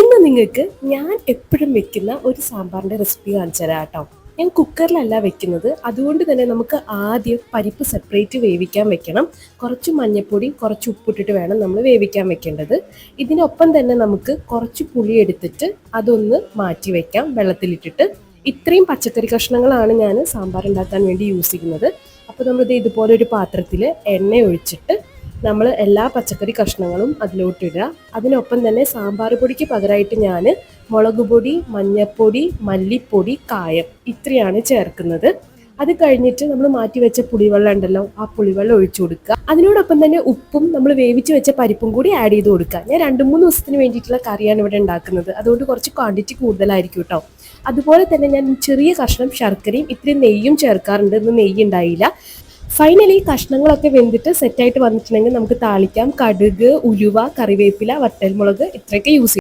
ഇന്ന് നിങ്ങൾക്ക് ഞാൻ എപ്പോഴും വെക്കുന്ന ഒരു സാമ്പാറിന്റെ റെസിപ്പി കാണിച്ചു തരാം കേട്ടോ. ഞാൻ കുക്കറിലല്ല വെക്കുന്നത്. അതുകൊണ്ട് തന്നെ നമുക്ക് ആദ്യം പരിപ്പ് സെപ്പറേറ്റ് വേവിക്കാൻ വെക്കണം. കുറച്ച് മഞ്ഞൾപ്പൊടി കുറച്ച് ഉപ്പിട്ടിട്ട് വേണം നമ്മൾ വേവിക്കാൻ വെക്കേണ്ടത്. ഇതിനൊപ്പം തന്നെ നമുക്ക് കുറച്ച് പുളി എടുത്തിട്ട് അതൊന്ന് മാറ്റി വെക്കാം. വെള്ളത്തിലിട്ടിട്ട് ഇത്രയും പച്ചക്കറി കഷ്ണങ്ങളാണ് ഞാൻ സാമ്പാർ ഉണ്ടാക്കാൻ വേണ്ടി യൂസ് ചെയ്യുന്നത്. അപ്പോൾ നമ്മളിത് ഇതുപോലെ ഒരു പാത്രത്തിൽ എണ്ണ ഒഴിച്ചിട്ട് നമ്മൾ എല്ലാ പച്ചക്കറി കഷ്ണങ്ങളും അതിലോട്ടിടുക അതിനൊപ്പം തന്നെ സാമ്പാർ പൊടിക്ക് പകരമായിട്ട് ഞാൻ മുളക് പൊടി മഞ്ഞൾപ്പൊടി മല്ലിപ്പൊടി കായം ഇത്രയാണ് ചേർക്കുന്നത്. അത് കഴിഞ്ഞിട്ട് നമ്മൾ മാറ്റി വെച്ച പുളിവെള്ളം ഉണ്ടല്ലോ ആ പുളിവെള്ളം ഒഴിച്ചു കൊടുക്കുക. അതിനോടൊപ്പം തന്നെ ഉപ്പും നമ്മൾ വേവിച്ച് വെച്ച പരിപ്പും കൂടി ആഡ് ചെയ്ത് കൊടുക്കുക. ഞാൻ രണ്ട് മൂന്ന് ദിവസത്തിന് വേണ്ടിയിട്ടുള്ള കറിയാണ് ഇവിടെ ഉണ്ടാക്കുന്നത്. അതുകൊണ്ട് കുറച്ച് ക്വാണ്ടിറ്റി കൂടുതലായിരിക്കും കേട്ടോ അതുപോലെ തന്നെ ഞാൻ ചെറിയ കഷ്ണം ശർക്കരയും ഇത്തിരി നെയ്യും ചേർക്കാറുണ്ട്. ഇന്ന് നെയ്യ് ഉണ്ടായില്ല. ഫൈനലി കഷ്ണങ്ങളൊക്കെ വെന്തിട്ട് സെറ്റായിട്ട് വന്നിട്ടുണ്ടെങ്കിൽ നമുക്ക് താളിക്കാം. കടുക് ഉലുവ കറിവേപ്പില വറ്റൽമുളക് ഇത്രയൊക്കെ യൂസ് ചെയ്യാം.